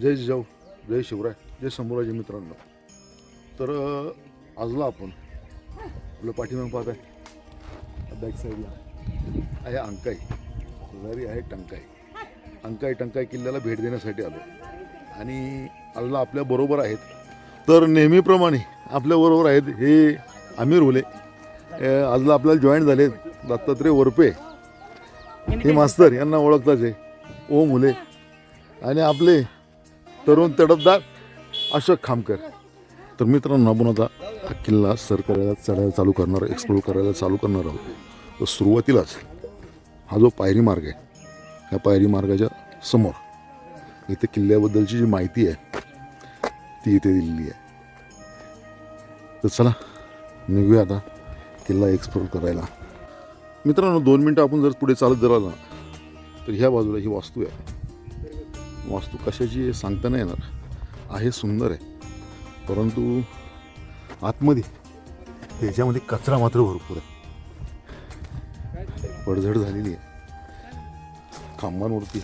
जय जिजाऊ जय शिवराय जय संभूराजे मित्रांनो. तर आजला आपण. आपलं पाठीमाग पाहत आहे बॅक साईडला आहे अंकाई. शेजारी आहे टंकाई. अंकाई टंकाई किल्ल्याला भेट देण्यासाठी आलो आणि आजला आपल्या बरोबर आहेत. तर नेहमीप्रमाणे आपल्या बरोबर आहेत हे आमिर उले आजला आपल्याला जॉईन झाले दत्तात्रय वरपे. हे मास्तर यांना ओळखताच आहे. ओम मुले आणि आपले तरुण तडफदार अशोक खामकर. तर मित्रांनो आपण आता हा किल्ला सर करायला चढायला चालू करणार एक्सप्लोर करायला चालू करणार आहोत. तर सुरुवातीलाच हा जो पायरी मार्ग आहे ह्या पायरी मार्गाच्या समोर इथे किल्ल्याबद्दलची जी माहिती आहे ती इथे दिलेली आहे. तर चला निघूया आता किल्ला एक्सप्लोर करायला. मित्रांनो दोन मिनटं आपण जर पुढे चालत जरा ना तर ह्या बाजूला ही वास्तू आहे. वास्तू कशाची सांगता नाही येणार. आहे सुंदर आहे. परंतु आतमध्ये ह्याच्यामध्ये कचरा मात्र भरपूर आहे. पडझड झालेली आहे. खांबांवरती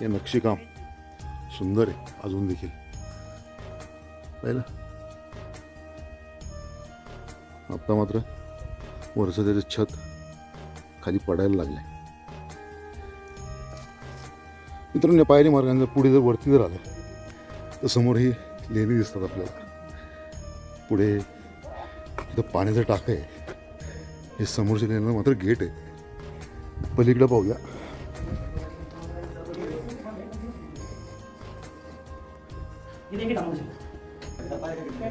हे नक्षीकाम सुंदर आहे अजून देखील. पाहिलं? आता मात्र वरचं त्याचं छत खाली पडायला लागलंय. मित्रांनो या पायरी मार्गाने जर पुढे जर वरती जर आलं तर समोर ही लेणी दिसतात आपल्याला. पुढे इथं पाण्याचं टाकं आहे. हे समोरच्या लेण्याला मात्र गेट आहे. पलीकडं पाहूया.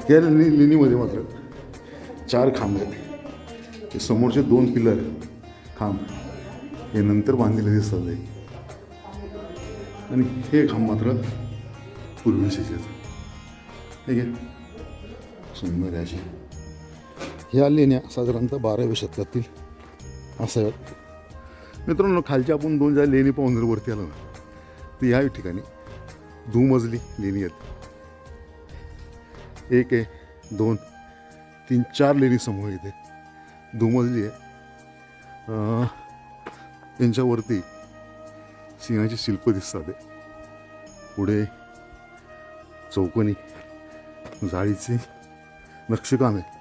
या लेणी लेणीमध्ये मात्र चार खांब आहेत. समोरचे दोन पिलर खांब हे नंतर बांधलेले दिसतात. आहे आणि हे काम मात्र पूर्वीचेच आहेत ठीक आहे सुंदर अशी. ह्या लेण्या साधारणतः बाराव्या शतकातील असाव्यात. मित्रांनो खालच्या आपण दोन ज्या लेणी पाहून जर वरती आलो ना तर ह्या ठिकाणी दुमजली लेणी आहेत. एक आहे दोन तीन चार लेणी समोर येते. दुमजली आहे. त्यांच्यावरती सिंहाची शिल्प दिसतात पुढे चौकोनी जाळीचे नक्षीकाम. आहे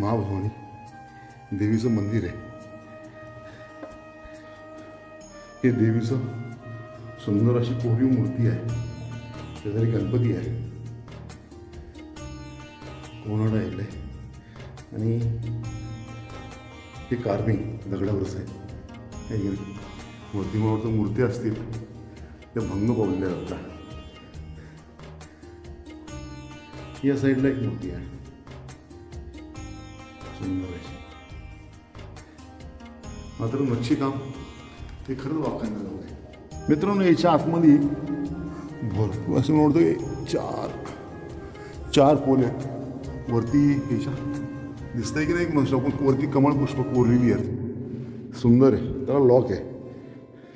महाभवानी देवीचं मंदिर आहे. हे देवीचं सुंदर अशी कोरीव मूर्ती आहे. शेजारी गणपती आहे. कोणाडा आहे आणि हे कार्विंग दगडावरच आहे. हे गेलं. वरती मूर्ती असतील. त्या भंग पावलेल्या जातात या साईडला एक मूर्ती आहे. सुंदर अशी मात्र नक्षीकाम ते खरंच वाखाणलं जाऊ आहे मित्रांनो याच्या आतमध्ये भरपूर असं मला वाटतं चार चार पोल. आहेत वरती याच्या दिसतंय की नाही? एक आपण वरती कमळ पुष्प कोरलेली आहेत. सुंदर आहे. त्याला लॉक आहे.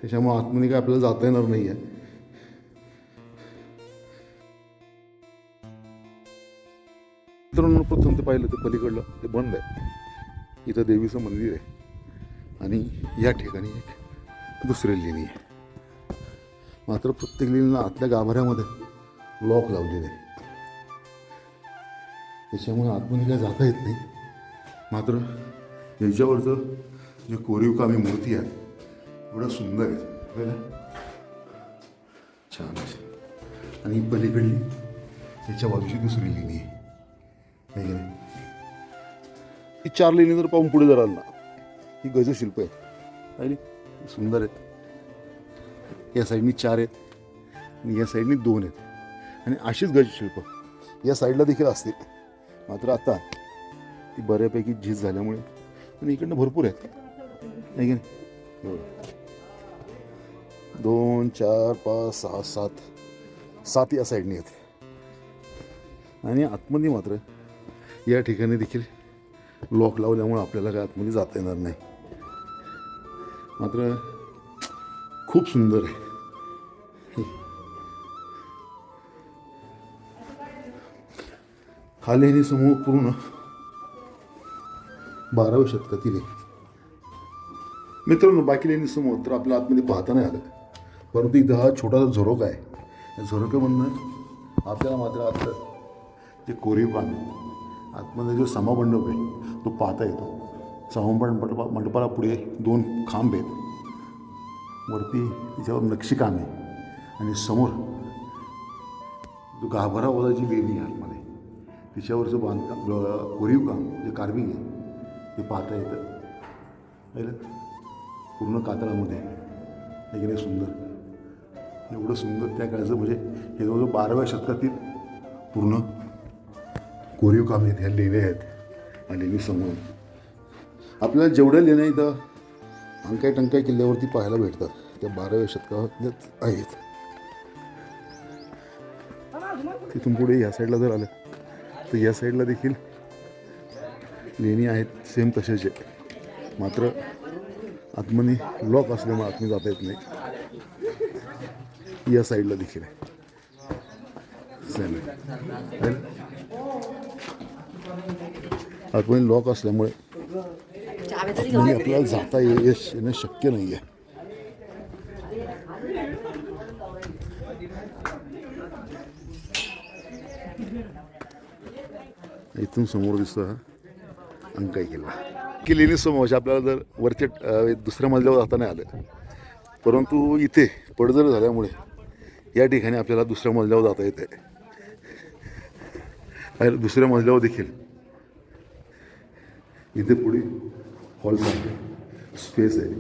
त्याच्यामुळे आतमध्ये काय आपल्याला जाता येणार नाही आहे मित्रांनो प्रथम ते पाहिलं तर पलीकडलं ते बंद आहे. इथं देवीचं मंदिर आहे. आणि या ठिकाणी एक दुसरी लेणी आहे. मात्र प्रत्येक लेणीला आतल्या गाभाऱ्यामध्ये लॉक लावलेलं आहे. त्याच्यामुळे आतमध्ये काय जाता येत नाही. मात्र याच्यावरचं जे कोरीवकामी मूर्ती आहे एवढं सुंदर आहे पाहिलं? छान आणि ही पलीकडली त्याच्या बाजूची दुसरी लेणी आहे. ही चार लेणी जर पाहून पुढे जराल ना ही गजशिल्प आहे आणि सुंदर आहेत. या साईडनी चार आहेत आणि या साईडनी दोन आहेत. आणि अशीच गजशिल्प. या साईडला देखील असतील. मात्र आता ती बऱ्यापैकी झीज झाल्यामुळे आणि इकडनं भरपूर आहेत. नाही की नाही दोन चार पाच सहा सात. सात या साईडने आहेत आणि आतमध्ये मात्र या ठिकाणी देखील लॉक लावल्यामुळे आपल्याला काय आतमध्ये जाता येणार नाही. मात्र खूप सुंदर आहे. हा लेणी समूह पूर्ण बाराव्या शतकातील आहे. मित्रांनो बाकी लेणी समोर तर आपल्या आतमध्ये पाहता नाही आलं. परंतु इथं हा छोटासा झरोका आहे. या झरोक्यामधनं आपल्याला मात्र आता जे कोरीव काम आहे आतमध्ये जो समामंडप आहे तो पाहता येतो. समामंडपा मंडपाला पुढे दोन खांब आहेत. वरती तिच्यावर नक्षीकाम आहे. आणि समोर जो गाभारावाला जी वेणी आहे आतमध्ये तिच्यावरचं बांधकाम कोरीव काम जे कार्विंग आहे ते पाहता येतं. पाहिलं पूर्ण कातळामध्ये हे की नाही सुंदर. एवढं सुंदर त्या काळचं म्हणजे हे जवळजवळ बाराव्या शतकातील पूर्ण कोरीव काम आहेत ह्या लेण्या आहेत. आणि लेणी समोर. आपल्याला जेवढ्या लेण्या इथं अंकाय टंकाय किल्ल्यावरती पाहायला भेटतात. त्या बाराव्या शतकातल्याच आहेत. तिथून पुढे या साईडला जर आलं तर या साईडला देखील लेणी आहेत सेम तसेच आहे मात्र आतमध्ये लॉक असल्यामुळे आतमध्ये जाता येत नाही. या साईडला देखील आहे. सेम आतमध्ये लॉक असल्यामुळे आत्मनी आपल्याला जाता ये यश येणं शक्य नाही आहे इथून समोर दिसतं अंकाई किल्ला किल्ल्याने समोर आपल्याला जर वरच्या दुसऱ्या मजल्यावर जाता नाही आलं. परंतु इथे पडझड झाल्यामुळे या ठिकाणी आपल्याला दुसऱ्या मजल्यावर जाता येते आणि दुसऱ्या मजल्यावर देखील. इथे पुढे हॉलसारखे स्पेस आहे.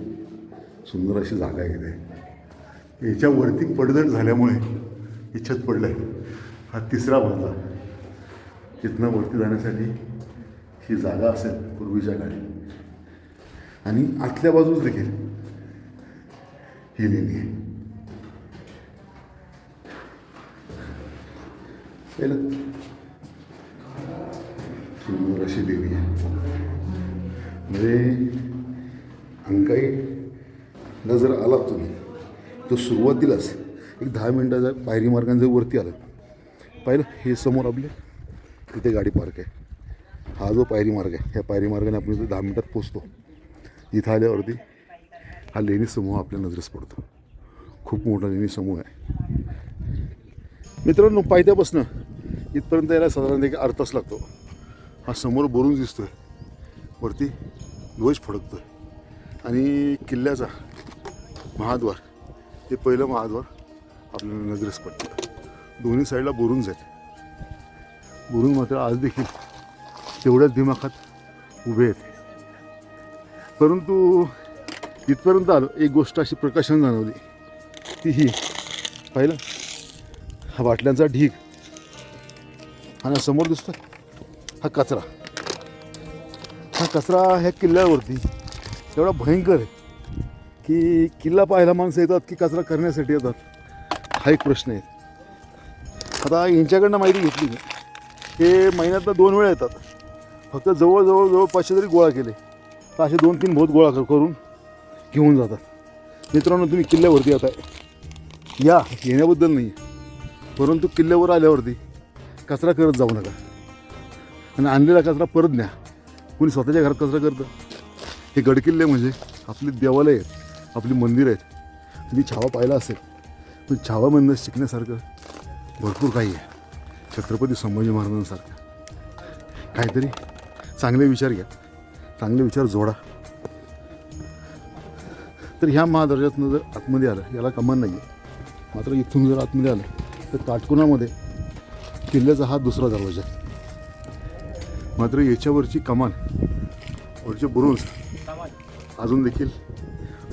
सुंदर अशी जागा आहे इथे. याच्यावरती पडझड झाल्यामुळे हे छत पडलं आहे हा तिसरा मजला. तिथनं वरती जाण्यासाठी ही जागा असेल पूर्वीच्या काळी. आणि आतल्या बाजूस देखील. ही लेणी आहे. पाहिलं? सुंदर अशी देवी आहे. म्हणजे अंकाई जर आला तुम्ही. तो सुरुवातीलाच एक दहा मिनटाचा पायरी मार्गाने जर वरती आला पाहिलं हे समोर आपले तिथे गाडी पार्क आहे. हा जो पायरी मार्ग आहे ह्या पायरी मार्गाने आपण दहा मिनटात पोचतो इथं आल्यावरती हा लेणी समूह आपल्या नजरेस पडतो. खूप मोठा लेणी समूह आहे. मित्रांनो पायथ्यापासनं इथपर्यंत यायला साधारण एक अर्धा तास लागतो. हा समोर बोरून दिसतोय. वरती ध्वज फडकतोय. आणि किल्ल्याचा महाद्वार ते पहिलं महाद्वार आपल्याला नजरेस पडतं दोन्ही साईडला बोरून जाईल. बोरून मात्र आज देखील तेवढ्याच दिमाखात उभे आहेत. परंतु इथपर्यंत आलो एक गोष्ट अशी प्रकाशन जाणवली. ती ही पाहिलं? हा बाटल्यांचा ढीग. आणि समोर दिसतो हा कचरा. हा कचरा ह्या किल्ल्यावरती एवढा भयंकर आहे की किल्ला पाहायला माणसं येतात की कचरा करण्यासाठी येतात. हा एक प्रश्न आहे. आता यांच्याकडनं माहिती घेतली मी. हे महिन्यातनं दोन वेळा येतात. फक्त जवळजवळ जवळ पाचशे तरी गोळा केले. तर असे दोन तीन भोत गोळा कर- करून घेऊन जातात. मित्रांनो तुम्ही किल्ल्यावरती येत आहे या. येण्याबद्दल नाही परंतु किल्ल्यावर आल्यावरती कचरा करत जाऊ नका. आणि आणलेला कचरा परत न्या. कोणी स्वतःच्या घरात कचरा करतं? हे गडकिल्ले म्हणजे आपली देवालय आहेत आपली मंदिर आहेत. तुम्ही छावा पाहिला असेल पण छावामधनं शिकण्यासारखं भरपूर काही आहे. छत्रपती संभाजी महाराजांसारखं. काहीतरी चांगले विचार घ्या. चांगले विचार जोडा. तर ह्या महादर्जातनं जर आतमध्ये आलं याला कमान नाही आहे मात्र इथून जर आतमध्ये आलं तर काटकोनामध्ये किल्ल्याचा हा दुसरा दरवाजा आहे. मात्र याच्यावरची कमान वरचे बुरुज अजून देखील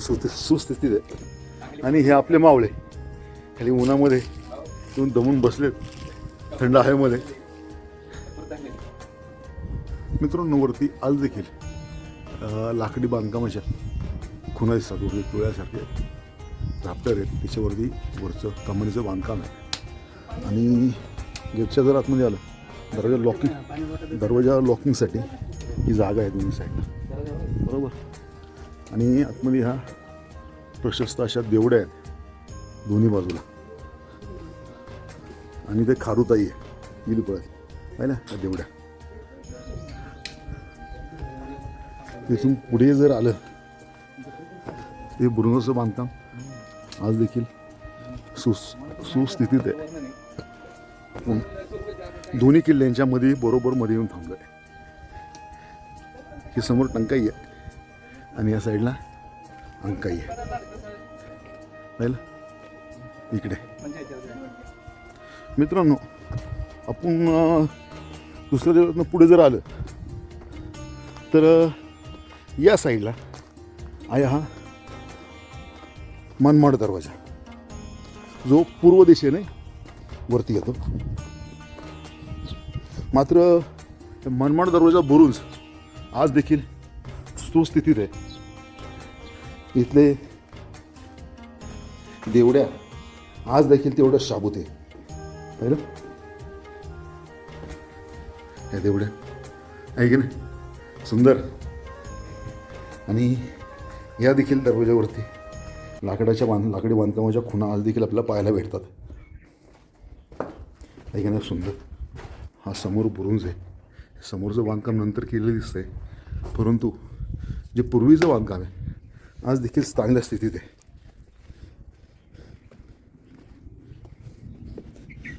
सुस्थ सुस्थितीत आहे आणि हे आपले मावळे खाली उन्हामध्ये येऊन दमून बसलेत थंड हवेमध्ये. मित्रांनो वरती आज देखील. लाकडी बांधकामाच्या खुणा दिसतात वरती तुळ्यासारखे. झापटर आहेत त्याच्यावरती वरचं कमानीचं बांधकाम आहे. आणि गेटच्या जर आतमध्ये आलं दरवाजा लॉकिंग दरवाजा लॉकिंगसाठी ही जागा आहे दोन्ही साईडला बरोबर? आणि आतमध्ये ह्या प्रशस्त अशा देवड्या आहेत दोन्ही बाजूला. आणि ते खारुताई आहे गेली पळत आहे ना त्या देवड्या? तिथून पुढे जर आलं ते बुरुंगचं बांधकाम आज देखील सुस सुस्थितीत आहे. दोन्ही किल्ल्यांच्या मध्ये बरोबर मध्ये येऊन थांबलं आहे ही समोर टंकाई आहे आणि या साईडला अंकाई आहे. पाहिलं इकडे. मित्रांनो आपण दुसऱ्या दिवसातनं पुढे जर आलं तर या साईडला. आहे हा. मनमाड दरवाजा. जो पूर्व दिशेने वरती येतो. मात्र मनमाड दरवाजा बुरुज आज देखील सुस्थितीत आहे. इथले देवड्या आज देखील तेवढ्या शाबूत आहे. ना? या देवड्या आहे की नाही? सुंदर. आणि या देखील दरवाजावरती लाकडाच्या बांध लाकडी बांधकामाच्या खुणा आज देखील आपल्याला पाहायला भेटतात. ऐकणं सुंदर. हा समोर बुरुंज आहे. समोरचं बांधकाम नंतर केलेलं दिसतंय. परंतु जे पूर्वीचं बांधकाम आहे आज देखील चांगल्या स्थितीत आहे.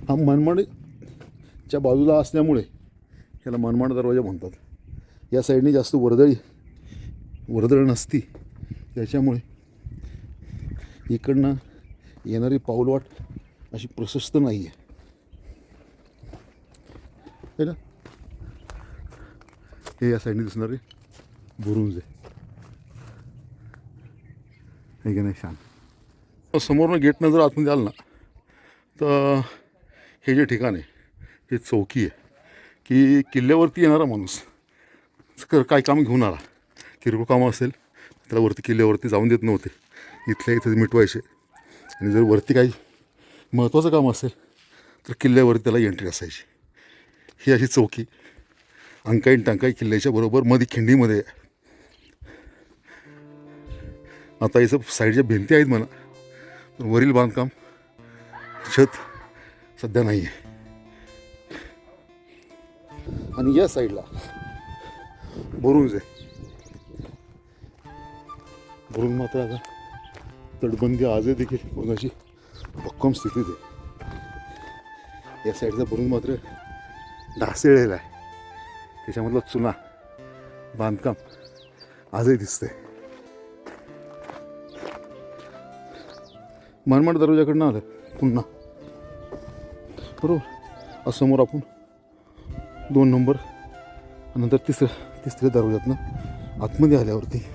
हा मनमाडच्या बाजूला असल्यामुळे याला मनमाड दरवाजा म्हणतात. या साईडने जास्त वर्दळी वर्दळ नसती त्याच्यामुळे इकडनं येणारी पाऊलवाट अशी प्रशस्त नाही आहे ना? हे या साईडने दिसणारे बुरुंज आहे. आहे की नाही छान समोरनं गेटनं जर आतमध्ये आलं ना तर हे जे ठिकाण आहे हे चौकी आहे. की किल्ल्यावरती येणारा माणूस क- काय काम घेऊन आला. किरकोळ कामं असेल त्याला वरती किल्ल्यावरती जाऊन देत नव्हते. इथल्या इथे मिटवायचे. आणि जर वरती काही महत्त्वाचं काम असेल तर किल्ल्यावरती त्याला एंट्री असायची. ही अशी चौकी अंकाईन टांकाई किल्ल्याच्या बरोबर मध्ये खिंडीमध्ये आता याचं साईडच्या भिंती आहेत म्हणा पण वरील बांधकाम छत सध्या नाही आहे. आणि या साईडला बुरुंज आहे. म्हणून मात्र आता तटबंदी आजही देखील. कोणाची? भक्कम स्थितीत आहे. या साईडचा भरून मात्र ढासळलेला आहे. त्याच्यामधला चुना बांधकाम आजही दिसतंय. मनमाड दरवाजाकडनं आलं. पुन्हा. बरोबर. आज समोर आपण दोन नंबर नंतर तिसऱ्या तिसऱ्या दरवाजातनं आतमध्ये आल्यावरती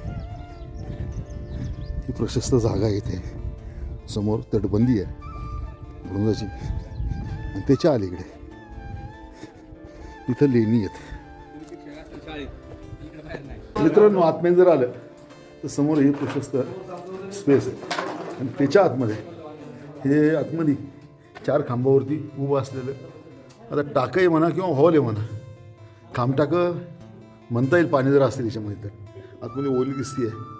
ही प्रशस्त जागा आहे इथे. समोर तटबंदी आहे. बुरुंजाची आणि त्याच्या अलीकडे. इथं लेणी आहेत. मित्रांनो आतमध्ये जर आलं तर समोर हे प्रशस्त स्पेस आहे. आणि त्याच्या आतमध्ये हे आतमध्ये चार खांबावरती उभं असलेलं आता टाकं आहे म्हणा किंवा हॉल आहे म्हणा खांबटाकं म्हणता येईल पाणी जर असेल याच्यामध्ये तर. आतमध्ये ओली दिसती आहे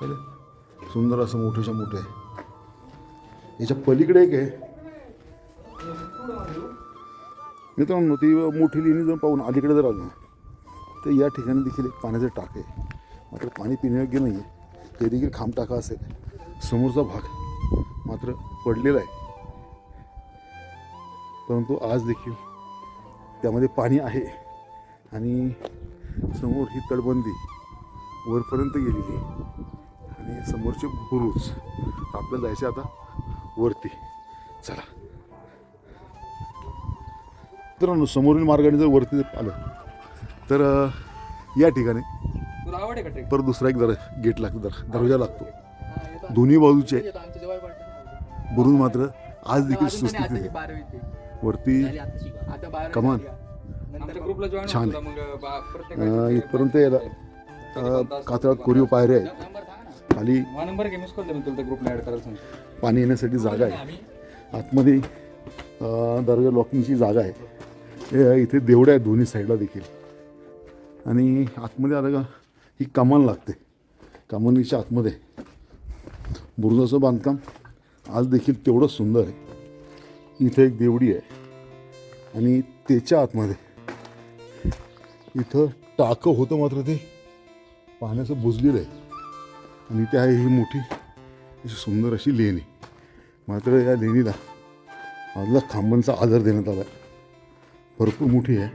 पाहिलं? सुंदर असं मोठेच्या मोठं. आहे याच्या पलीकडे एक आहे. मित्रांनो ती मोठी लिहिणी जर पाहून अलीकडे जर आलो ना तर या ठिकाणी देखील एक पाण्याचं टाक आहे. मात्र पाणी पिण्यायोग्य नाही आहे ते देखील खांब टाका असेल. समोरचा भाग मात्र पडलेला आहे. परंतु आज देखील त्यामध्ये पाणी आहे. आणि समोर ही तटबंदी वरपर्यंत गेलेली आहे. आणि समोरचे बुरुज. आपल्याला जायचे आता वरती. चला. मित्रांनो समोरील मार्गाने जर वरती आलं तर या ठिकाणी परत दुसरा एक दर गेट लागतो दर दरवाजा लागतो. दोन्ही बाजूचे बुरुज मात्र आज देखील सुस्थितीत आहे. वरती कमान. आमच्या ग्रुपला जॉईन छान इथपर्यंत यायला कातळात कोरीव पायऱ्या आहेत. खाली नंबर तुला ग्रुपला करायला सांगतो. पाणी येण्यासाठी जागा आहे. आतमध्ये दरवाजा लॉकिंगची जागा आहे. हे इथे देवड्या आहेत दोन्ही साईडला देखील. आणि आतमध्ये आलं का ही कमान लागते. कमानीच्या आतमध्ये. बुरुजाचं बांधकाम आज देखील तेवढंच सुंदर आहे. इथे एक देवडी आहे. आणि त्याच्या आतमध्ये इथं टाकं होतं मात्र ते पाण्याचं बुजलेलं आहे. आणि ते आहे ही मोठी अशी सुंदर अशी लेणी. मात्र या लेणीला आदला खांबांचा आदर देण्यात आला भरपूर मोठी आहे.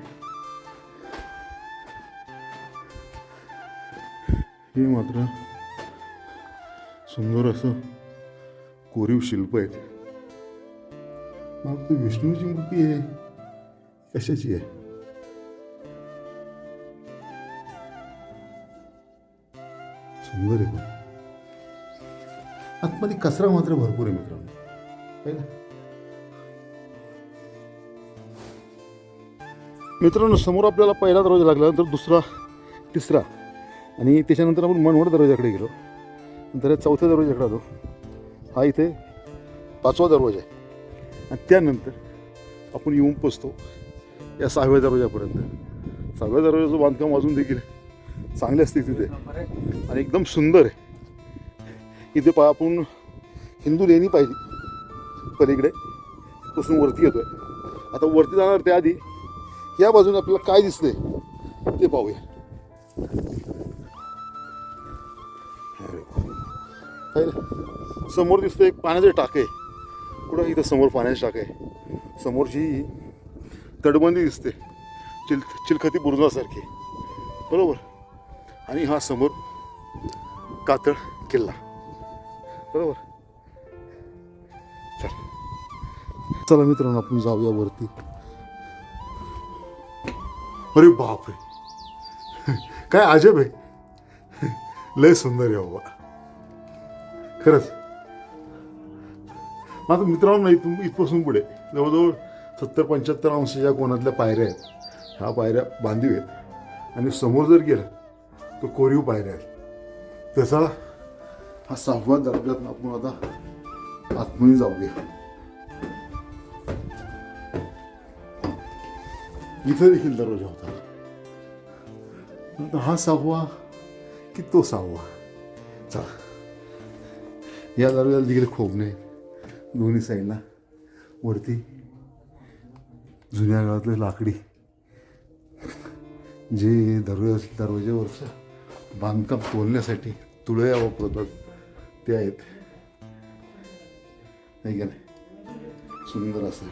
हे मात्र सुंदर असं कोरीव शिल्प आहेत मग विष्णूची मूर्ती आहे. कशाची आहे? सुंदर आहे आतमध्ये कचरा मात्र भरपूर आहे मित्रांनो. है ना? मित्रांनो समोर आपल्याला पहिला दरवाजा लागला नंतर दुसरा तिसरा आणि त्याच्यानंतर आपण मनवड दरवाजाकडे गेलो. नंतर या चौथ्या दरवाजाकडे आलो. हा इथे पाचवा दरवाजा आहे. आणि त्यानंतर आपण येऊन पोचतो या सहाव्या दरवाजापर्यंत. सहाव्या दरवाजाचं बांधकाम अजून देखील चांगल्या स्थितीत आहे आणि एकदम सुंदर आहे. इथे पहा आपण हिंदू लेणी पाहिली. पलीकडे. पासून वरती येतोय. आता वरती जाणार त्याआधी या बाजूने आपल्याला काय दिसतंय ते पाहूया. समोर दिसतंय एक पाण्याचे टाके कुठं? इथं समोर पाण्याचे टाके आहे. समोरची तटबंदी दिसते. चिल चिलखती बुरुजासारखी. बरोबर? आणि हा समोर कातळ किल्ला. बरोबर. चल. चला मित्रांनो आपण जाऊया वरती. अरे बापरे. काय अजब आहे. लय सुंदर आहे बाबा. खरंच. माझं मित्रांनो इथून इथपासून पुढे. जवळजवळ सत्तर पंच्याहत्तर अंशाच्या कोणातल्या पायऱ्या आहेत. ह्या पायऱ्या बांधीव आहेत. आणि समोर जर गेलं तर कोरीव पायऱ्या आहेत. त्याचा हा सहावा दर्जात आपण आता आतमध्ये जाऊया इथं देखील दरवाजा होता हा सहावा की तो सहावा चला या दरवाजाला देखील खोबणे दोन्ही साईडला वरती जुन्या काळातले लाकडी जे दरवाजा दरवाज्यावरचं बांधकाम तोलण्यासाठी तुळया वापरतात ते आहेत. नाही का नाही? सुंदर असं.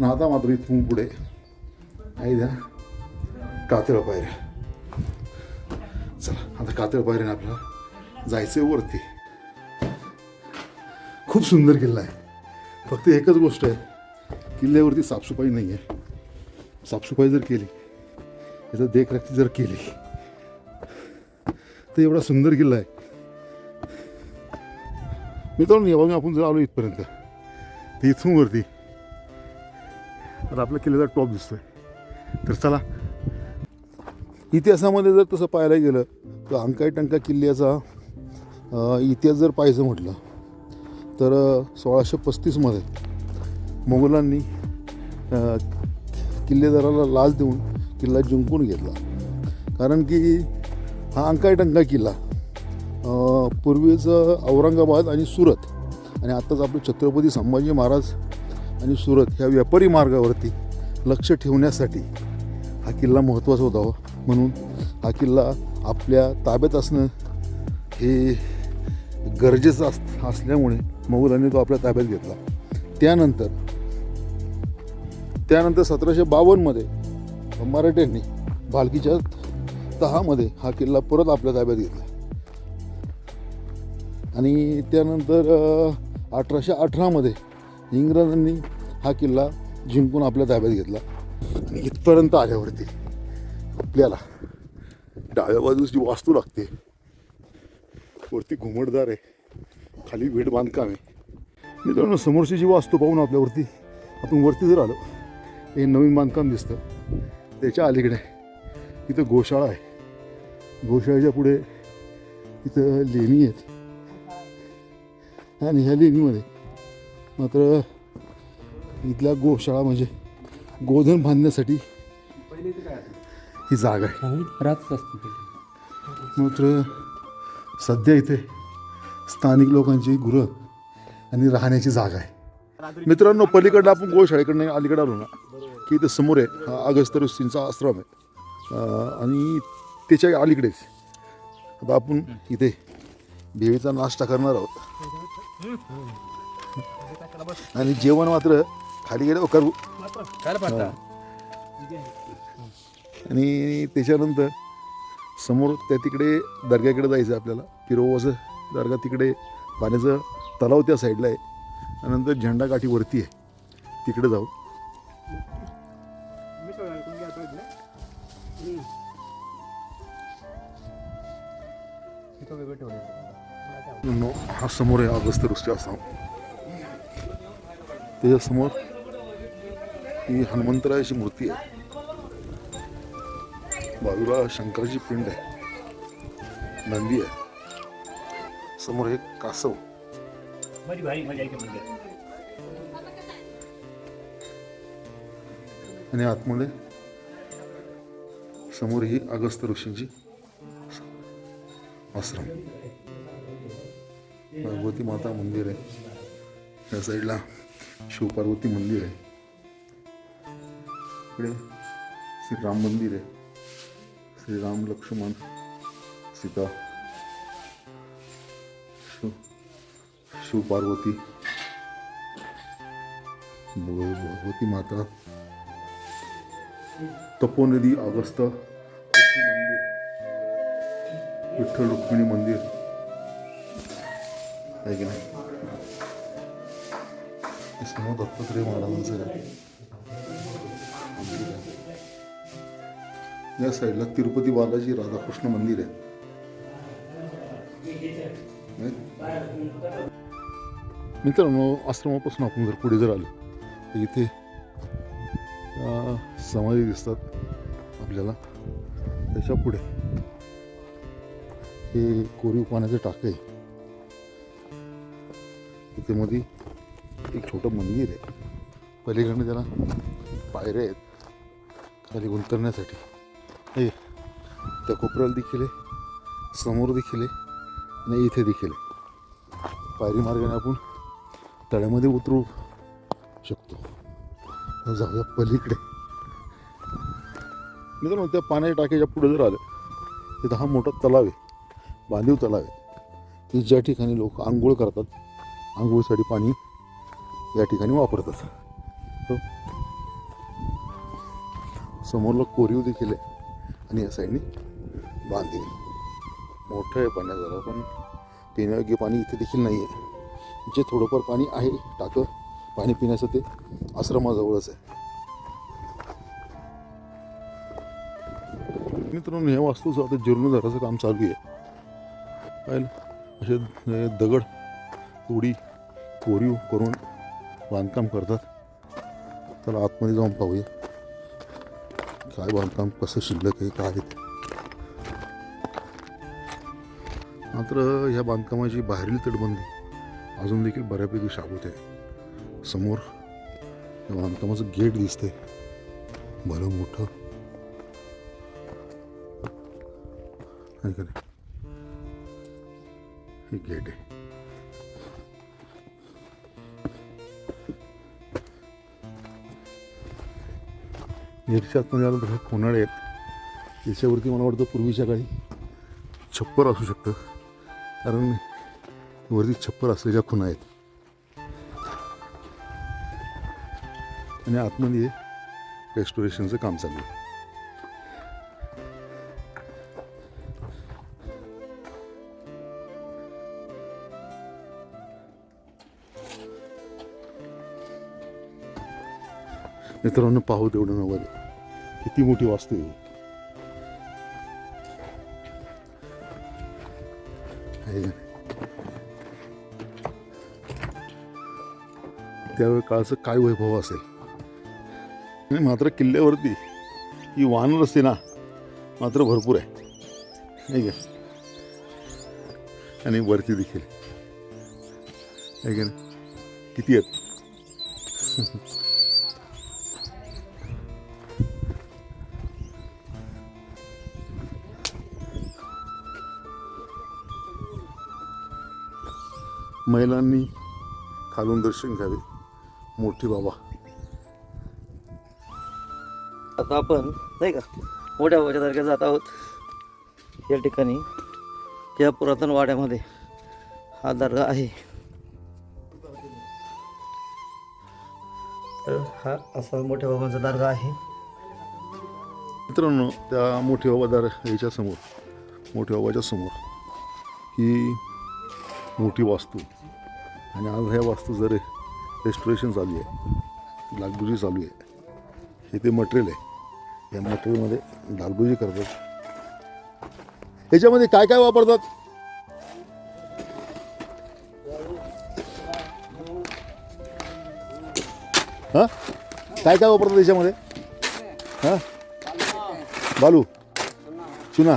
ना आता मात्र इथून पुढे. आहे द्या. कातळ पायऱ्या. चला आता कातळ पायऱ्याने आपल्याला जायचं आहे वरती. खूप सुंदर किल्ला आहे. फक्त एकच गोष्ट आहे. किल्ल्यावरती साफसफाई नाही आहे. साफसफाई जर केली याचं देखरेख जर केली तर एवढा सुंदर किल्ला आहे. मित्रांनो जेव्हा आपण जर आलो इथपर्यंत तर इथून वरती आता आपल्या किल्ल्याचा टॉप दिसतोय. तर चला इतिहासामध्ये जर तसं पाहायला गेलं तर अंकाई टंका किल्ल्याचा इतिहास जर पाहायचं म्हटलं तर सोळाशे पस्तीसमध्ये मोगलांनी किल्लेदाराला लाच देऊन किल्ला जिंकून घेतला. कारण की हा अंकाई टंका किल्ला पूर्वीचं औरंगाबाद आणि सुरत आणि आत्ताच आपले छत्रपती संभाजी महाराज आणि सुरत ह्या व्यापारी मार्गावरती लक्ष ठेवण्यासाठी हा किल्ला महत्त्वाचा होता हो. म्हणून हा किल्ला आपल्या ताब्यात असणं हे गरजेचं अस असल्यामुळे मोगलांनी तो आपल्या ताब्यात घेतला त्यानंतर त्यानंतर सतराशे बावन्नमध्ये मराठ्यांनी भालकीच्या तहामध्ये हा किल्ला परत आपल्या ताब्यात घेतला आणि त्यानंतर अठराशे अठरामध्ये इंग्रजांनी हा किल्ला जिंकून आपल्या ताब्यात घेतला. आणि इथपर्यंत आल्यावरती आपल्याला डाव्या बाजूची वास्तू लागते वरती घुमटदार आहे खाली भेट बांधकाम आहे. मित्रांनो समोरची जी वास्तू पाहून आपल्यावरती आपण वरती जर आलो हे नवीन बांधकाम दिसतं. त्याच्या अलीकडे इथं गोशाळा आहे. गोशाळेच्या पुढे इथं लेणी आहेत. आणि ह्या लेणीमध्ये मात्र इथल्या गोशाळा म्हणजे गोधन बांधण्यासाठी ही जागा आहे. राहतच असते मात्र सध्या इथे स्थानिक लोकांची गुरं आणि राहण्याची जागा आहे. मित्रांनो पलीकडनं आपण गोशाळेकडनं अलीकडे आलो ना की इथे समोर आहे हा अगस्त ऋषींचा आश्रम आहे. आणि त्याच्या अलीकडेच. आता आपण इथे भेळीचा नाश्ता करणार आहोत. आणि जेवण मात्र खाली गेलं. करू. आणि त्याच्यानंतर समोर त्या तिकडे दर्ग्याकडे जायचं आपल्याला. पिरोवाचं दर्गा तिकडे पाण्याचं तलाव त्या साईडला आहे. आणि नंतर झेंडा काठी वरती आहे. तिकडे जाऊ. नो हा समोर आहे अगस्त रुष्टी आसाम त्याच्यासमोर ही हनुमंतरायाची मूर्ती आहे बाजूला शंकराची पिंड आहे नंदी आहे समोर एक कासव आणि आतमध्ये समोर ही अगस्त ऋषींची आश्रम भगवती माता मंदिर आहे. या साईडला शिवपार्वती मंदिर आहे. इकडे श्रीराम मंदिर आहे. श्रीराम लक्ष्मण सीता शिव शिवपार्वती भगवती माता तपोनदी अगस्त मंदिर विठ्ठल रुक्मिणी मंदिर आहे की नाही हे समोर दत्तात्रय महाराजांचं आहे. या साईडला तिरुपती बालाजी राधाकृष्ण मंदिर आहे नाही? मित्रांनो आश्रमापासून आपण जर पुढे जर आलो तर इथे अं, समाधी दिसतात आपल्याला त्याच्या पुढे हे कोरीव पाण्याचे टाकं आहे एक छोटं मंदिर आहे. पलीकडनं त्याला पायऱ्या आहेत. खाली उतरण्यासाठी हे त्या कोपऱ्याला देखील आहे. समोर देखील आहे. आणि इथे देखील आहे. पायरी मार्गाने आपण तळ्यामध्ये उतरू शकतो. जाऊया पलीकडे. मित्रांनो त्या पाण्याच्या टाक्याच्या पुढे जर आलं तिथं हा मोठा तलाव आहे. बांधीव तलाव आहे. की ज्या ठिकाणी लोक आंघोळ करतात आंघोळीसाठी पाणी या ठिकाणी वापरतात हो. समोरला कोरीव देखील आहे आणि या साईडने बांधीव मोठं आहे पाण्या जरा पण पिण्यायोग्य पाणी इथे देखील नाही आहे जे थोडंफार पाणी आहे टाकं पाणी पिण्याचं ते आश्रमाजवळच आहे. मित्रांनो ह्या वास्तूचं आता जीर्णोद्धाराचं काम चालू आहे. पाहिलं? असे दगड तोडी कोरीव करून बांधकाम करतात. त्याला आतमध्ये जाऊन पाहूया. काय बांधकाम कसं शिल्लक आहे काय आहे मात्र ह्या बांधकामाची बाहेरील तटबंदी अजून देखील बऱ्यापैकी शाबूत आहे. समोर या बांधकामाचं गेट दिसतंय. भलं मोठं. आहे का नाही हे गेट आहे. मिरच्या आतमध्ये आलं तर आहेत याच्यावरती मला वाटतं पूर्वीच्या काळी छप्पर असू शकतं. कारण वरती छप्पर असलेल्या खुणा आहेत. आणि आतमध्ये रेस्टोरेशनचं काम चालू आहे. मित्रांनो पाहू तेवढं नवर किती मोठी वास्तू आहे त्यावेळी काळचं काय वैभव असेल? आणि मात्र किल्ल्यावरती ही वाहन असते ना मात्र भरपूर आहे. का? आणि वरती देखील. आहे का किती आहेत? महिलांनी खालून दर्शन घ्यावे. मोठी बाबा. आता आपण नाही का मोठ्या भावाच्या तारखेला जात आहोत. या ठिकाणी या पुरातन वाड्यामध्ये हा दर्गा आहे. तर हा असा मोठ्या बाबांचा दर्गा आहे. मित्रांनो त्या मोठी बाबादार याच्या समोर मोठ्या बाबाच्या समोर ही मोठी वास्तू. आणि आज ह्या वास्तू जर रेस्टोरेशन चालू आहे डागडुजी चालू आहे हे ते मटेरियल आहे या मटेरियलमध्ये डागडुजी करतात. याच्यामध्ये काय काय वापरतात? हां? काय काय वापरतात याच्यामध्ये? हां? बालू चुना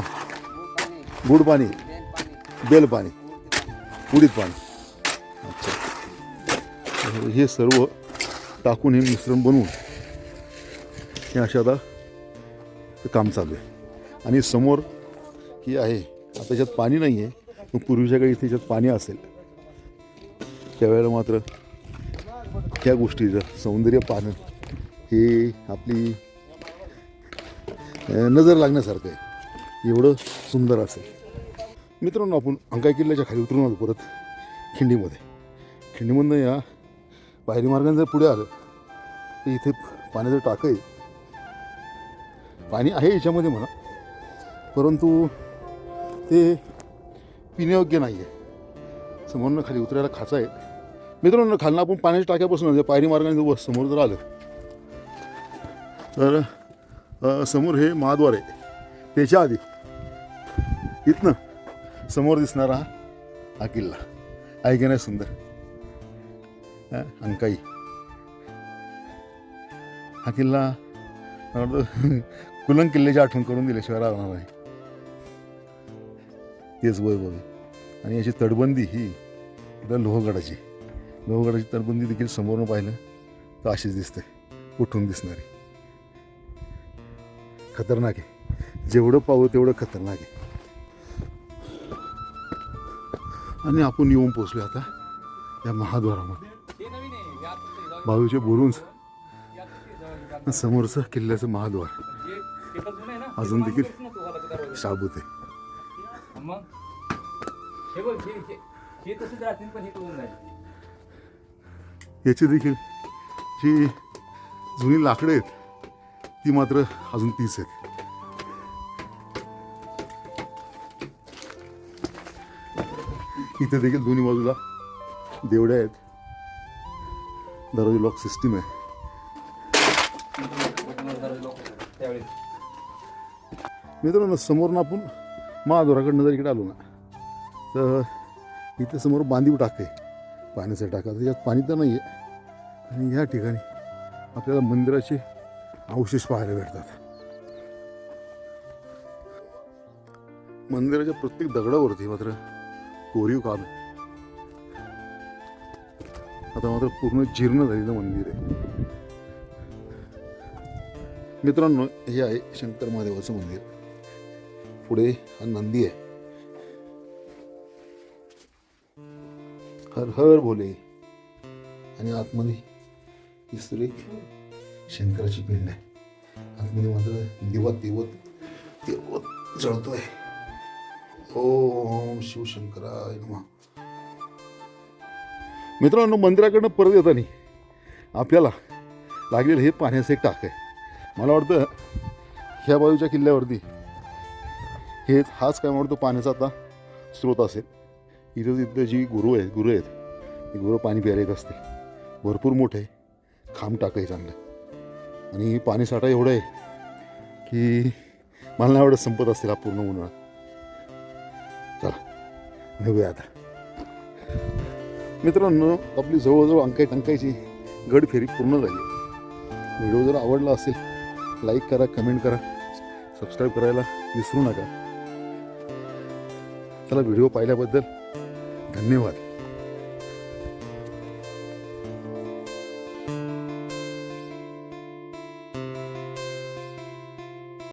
गुड पाणी बेल पाणी उडीद पाणी. हे सर्व टाकून हे मिश्रण बनवून हे अशा आता काम चालू आहे. आणि समोर ही आहे आता त्याच्यात पाणी नाही आहे मग पूर्वीच्या काळी त्याच्यात पाणी असेल. त्यावेळेला मात्र त्या गोष्टीचं सौंदर्य पाहणं हे आपली नजर लागण्यासारखं आहे. एवढं सुंदर असेल. मित्रांनो आपण अंकाई किल्ल्याच्या खाली उतरून आलो परत खिंडीमध्ये. खिंडीमधनं या पायरी मार्गाने जर पुढे आलं तर इथे पाण्याचं टाकं आहे. पाणी आहे याच्यामध्ये म्हणा परंतु ते पिण्यायोग्य नाही आहे समोरनं खाली उतरायला खाचा आहे. मित्रांनो खालनं आपण पाण्याच्या टाक्यापासून जर पायरी मार्गाने जर समोर जर आलं तर समोर हे महाद्वार आहे. त्याच्या आधी इथनं समोर दिसणारा हा किल्ला. आहे नाही सुंदर. अंकाई हा किल्ला मला वाटतं कुलंग किल्ल्याची आठवण करून दिल्याशिवाय राहणार नाही तेच वैभव आणि याची तटबंदी ही इथं लोहगडाची लोहगडाची तटबंदी देखील समोरून पाहिलं तर अशीच दिसते उठून दिसणारी खतरनाक आहे जेवढं पाहू तेवढं खतरनाक आहे आणि आपण येऊन पोचलो आता या महाद्वारामध्ये बाजूचे बोलून समोरचं किल्ल्याचं महाद्वार. अजून देखील शाबूत आहे. याची देखील जी जुनी लाकडं आहेत ती मात्र अजून तीच आहेत. इथे देखील दोन्ही बाजूला देवड्या आहेत. दरवाजे लॉक सिस्टीम आहे. त्यावेळेस मित्रांनो समोरून आपण महाद्वाराकडनं जर इकडे आलो ना तर इथे समोर बांधीव टाक आहे. पाण्याचं टाका त्याच्यात पाणी तर नाही आहे आणि या ठिकाणी आपल्याला मंदिराचे अवशेष पाहायला भेटतात. मंदिराच्या प्रत्येक दगडावरती मात्र कोरीव काम आहे. आता मात्र पूर्ण जीर्ण झालेलं मंदिर आहे. मित्रांनो हे आहे शंकर महादेवाचं मंदिर. पुढे हा नंदी आहे. हर हर भोले आणि आतमध्ये तिसरी शंकराची पिंड आहे. आतमध्ये मात्र दिवत दिवत दिवत जळतोय. ओम शिवशंकराय नमः. मित्रांनो मंदिराकडनं परत येताना आपल्याला लागलेलं हे पाण्याचं एक टाक आहे. मला वाटतं ह्या बाजूच्या किल्ल्यावरती हे हाच काय म्हणतो पाण्याचा आता स्रोत असेल. इथं तिथं जी गुरु आहेत गुरु आहेत ती गुरु पाणी प्यायला येत असते. भरपूर मोठं आहे. खांब टाक आहे चांगलं. आणि पाणी साठा एवढं आहे की मला नाही एवढं संपत असेल हा पूर्ण उन्हाळा. चला निघूया आता. मित्रांनो आपली जवळजवळ अंकाय टंकायची गड फेरी पूर्ण झाली. व्हिडिओ जर आवडला असेल लाईक करा कमेंट करा सबस्क्राईब करायला विसरू नका. चला व्हिडिओ पाहिल्याबद्दल धन्यवाद.